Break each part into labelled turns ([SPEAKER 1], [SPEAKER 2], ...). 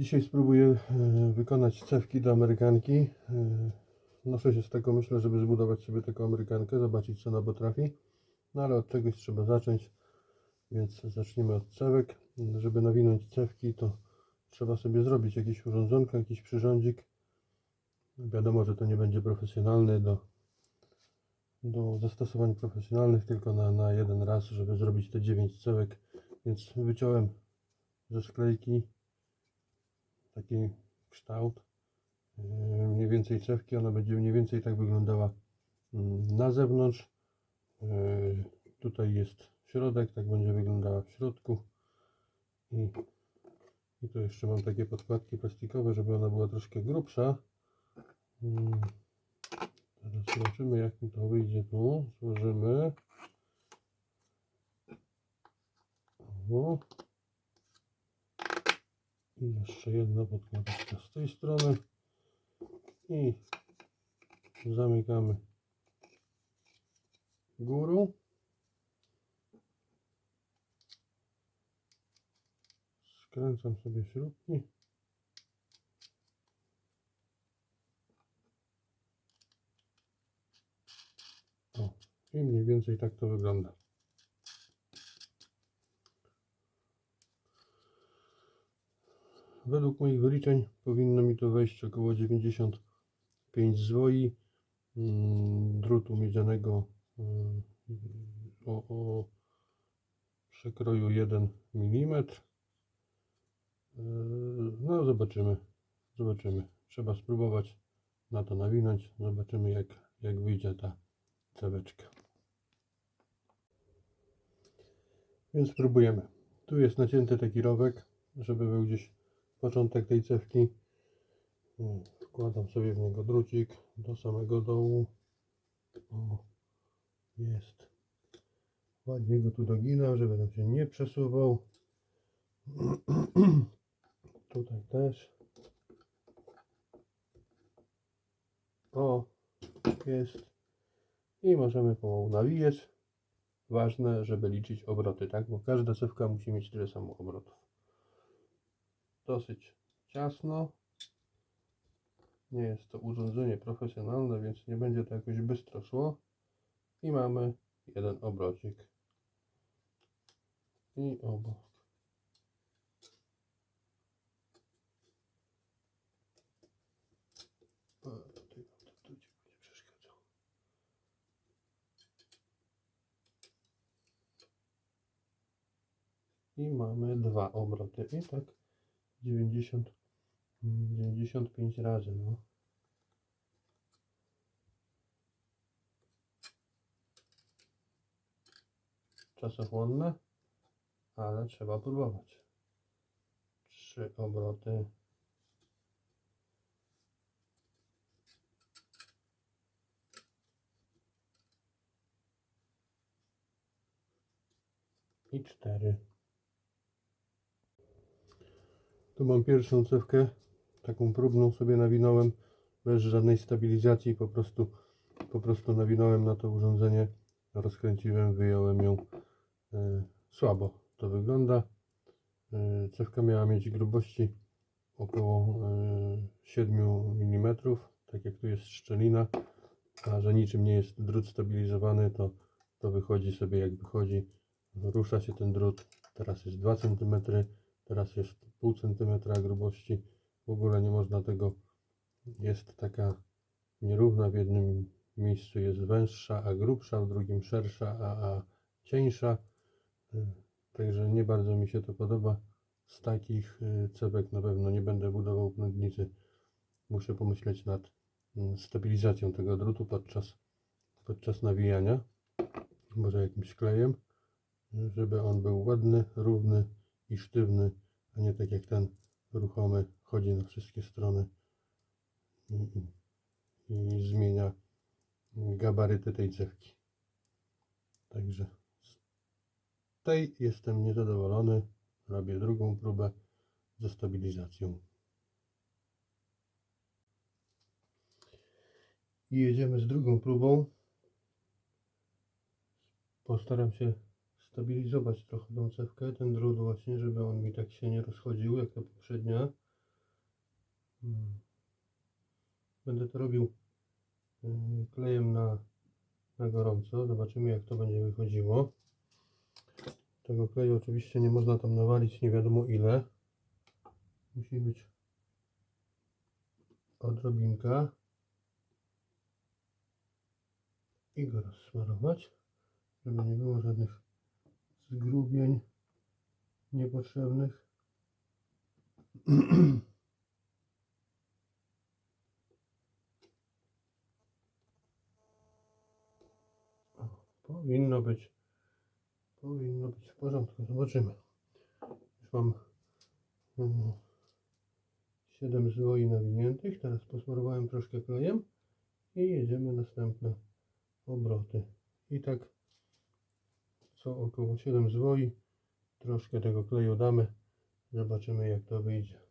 [SPEAKER 1] Dzisiaj spróbuję e, wykonać cewki do amerykanki. E, Noszę się z tego, myślę, żeby zbudować sobie taką amerykankę, zobaczyć co ona potrafi. No ale od czegoś trzeba zacząć, więc zacznijmy od cewek. Żeby nawinąć cewki, to trzeba sobie zrobić jakieś urządzonko, jakiś przyrządzik. Wiadomo, że to nie będzie profesjonalny do, do zastosowań profesjonalnych, tylko na, na jeden raz, żeby zrobić te 9 cewek. Więc wyciąłem ze sklejki taki kształt yy, mniej więcej cewki, ona będzie mniej więcej tak wyglądała mm, na zewnątrz. Yy, tutaj jest środek, tak będzie wyglądała w środku. I, i tu jeszcze mam takie podkładki plastikowe, żeby ona była troszkę grubsza. Mm, teraz zobaczymy jak mi to wyjdzie. Tu, złożymy. O. I jeszcze jedna podkładka z tej strony. I zamykamy górą. Skręcam sobie śrubki. O, i mniej więcej tak to wygląda. Według moich wyliczeń powinno mi to wejść około 95 zwoi mm, drutu miedzianego mm, o, o przekroju 1 mm. No zobaczymy, zobaczymy. Trzeba spróbować na to nawinąć. Zobaczymy jak, jak wyjdzie ta ceweczka. Więc spróbujemy. Tu jest nacięty taki rowek, żeby był gdzieś początek tej cewki. Wkładam sobie w niego drucik do samego dołu. O, jest. Ładnie go tu doginam, żeby nam się nie przesuwał. Tutaj też. O, jest. I możemy pomału nawijać. Ważne, żeby liczyć obroty, tak? Bo każda cewka musi mieć tyle samo obrotów. Dosyć ciasno. Nie jest to urządzenie profesjonalne, więc nie będzie to jakoś bystro szło. I mamy jeden obrocik. I obok. I mamy dwa obroty. I tak 90, 95 razy. No. Czasochłonne, ale trzeba próbować. Trzy obroty. I cztery. Tu mam pierwszą cewkę, taką próbną sobie nawinąłem, bez żadnej stabilizacji, po prostu, po prostu nawinąłem na to urządzenie, rozkręciłem, wyjąłem ją. E, słabo to wygląda. E, cewka miała mieć grubości około e, 7 mm, tak jak tu jest szczelina, a że niczym nie jest drut stabilizowany, to, to wychodzi sobie jak wychodzi. Rusza się ten drut, teraz jest 2 cm, teraz jest pół centymetra grubości. W ogóle nie można tego, jest taka nierówna, w jednym miejscu jest węższa, a grubsza, w drugim szersza, a, a cieńsza. Y, Także nie bardzo mi się to podoba. Z takich y, cebek na pewno nie będę budował pnędnicy. Muszę pomyśleć nad mm, stabilizacją tego drutu podczas, podczas nawijania. Może jakimś klejem, y, żeby on był ładny, równy i sztywny, a nie tak jak ten ruchomy chodzi na wszystkie strony i, i, i zmienia gabaryty tej cewki. Także z tej jestem niezadowolony. Robię drugą próbę ze stabilizacją. I jedziemy z drugą próbą. Postaram się stabilizować trochę tą cewkę, ten drut właśnie, żeby on mi tak się nie rozchodził jak ta poprzednia. Mm. Będę to robił y, klejem na, na gorąco. Zobaczymy jak to będzie wychodziło. Tego kleju oczywiście nie można tam nawalić nie wiadomo ile. Musi być odrobinka. I go rozsmarować, żeby nie było żadnych zgrubień niepotrzebnych. Powinno być, powinno być w porządku. Zobaczymy. Już mam mm, 7 zwoi nawiniętych. Teraz posmarowałem troszkę klejem i jedziemy następne obroty. I tak co około 7 zwoi. Troszkę tego kleju damy. Zobaczymy jak to wyjdzie.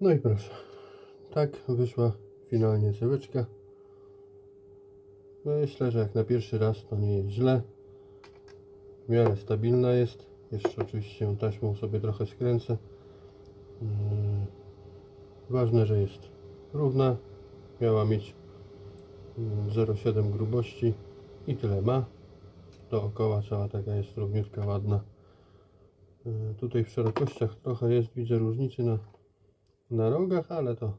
[SPEAKER 1] No i proszę. Tak wyszła finalnie ceweczka. Myślę, że jak na pierwszy raz to nie jest źle. W miarę stabilna jest. Jeszcze oczywiście taśmą sobie trochę skręcę. Yy, Ważne, że jest równa. Miała mieć mm, 0,7 grubości i tyle ma. Dookoła cała taka jest równiutka, ładna. Yy, Tutaj w szerokościach trochę jest, widzę różnicy na, na rogach, ale to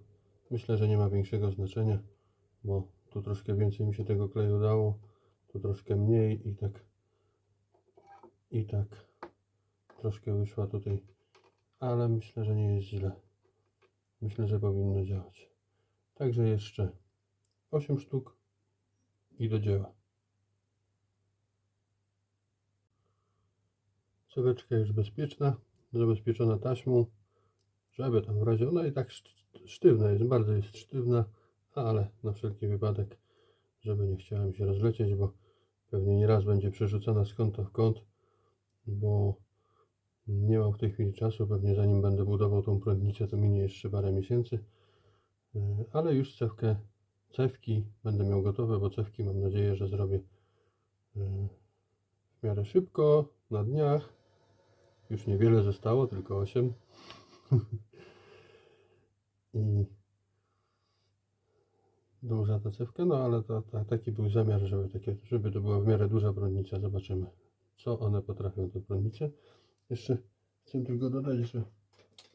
[SPEAKER 1] myślę, że nie ma większego znaczenia, bo tu troszkę więcej mi się tego kleju dało, tu troszkę mniej i tak i tak troszkę wyszła tutaj, ale myślę, że nie jest źle. Myślę, że powinno działać. Także jeszcze 8 sztuk i do dzieła. Ceweczka już bezpieczna, zabezpieczona taśmą, żeby tam w razie ona i tak szt- sztywna jest, bardzo jest sztywna, ale na wszelki wypadek, żeby nie chciała mi się rozlecieć, bo pewnie nie raz będzie przerzucana z kąta w kąt, bo nie mam w tej chwili czasu, pewnie zanim będę budował tą prądnicę, to minie jeszcze parę miesięcy, Yy, ale już cewkę, cewki będę miał gotowe, bo cewki mam nadzieję, że zrobię yy, w miarę szybko, na dniach. Już niewiele zostało, tylko 8. I duża ta cewka, no ale to, to, taki był zamiar, żeby, takie, żeby to była w miarę duża prądnica. Zobaczymy, co one potrafią, te prądnice. Jeszcze chcę tylko dodać, że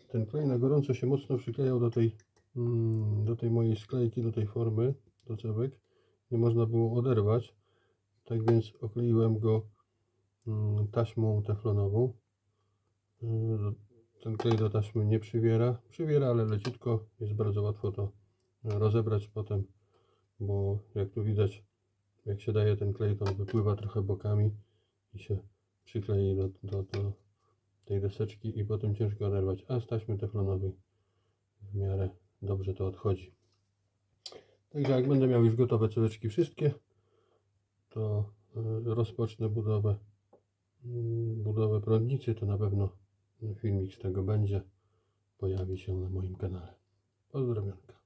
[SPEAKER 1] ten klej na gorąco się mocno przyklejał do tej, mm, do tej mojej sklejki, do tej formy, do cewek. Nie można było oderwać. Tak więc okleiłem go mm, taśmą teflonową. Ten klej do taśmy nie przywiera. Przywiera, ale leciutko. Jest bardzo łatwo to rozebrać potem, bo jak tu widać, jak się daje ten klej, to wypływa trochę bokami i się przyklei do, do, do tej deseczki i potem ciężko oderwać. A z taśmy teflonowej w miarę dobrze to odchodzi. Także jak będę miał już gotowe ceweczki wszystkie, to y, rozpocznę budowę mm, budowę prądnicy, to na pewno filmik z tego będzie. Pojawi się na moim kanale. Pozdrowionka.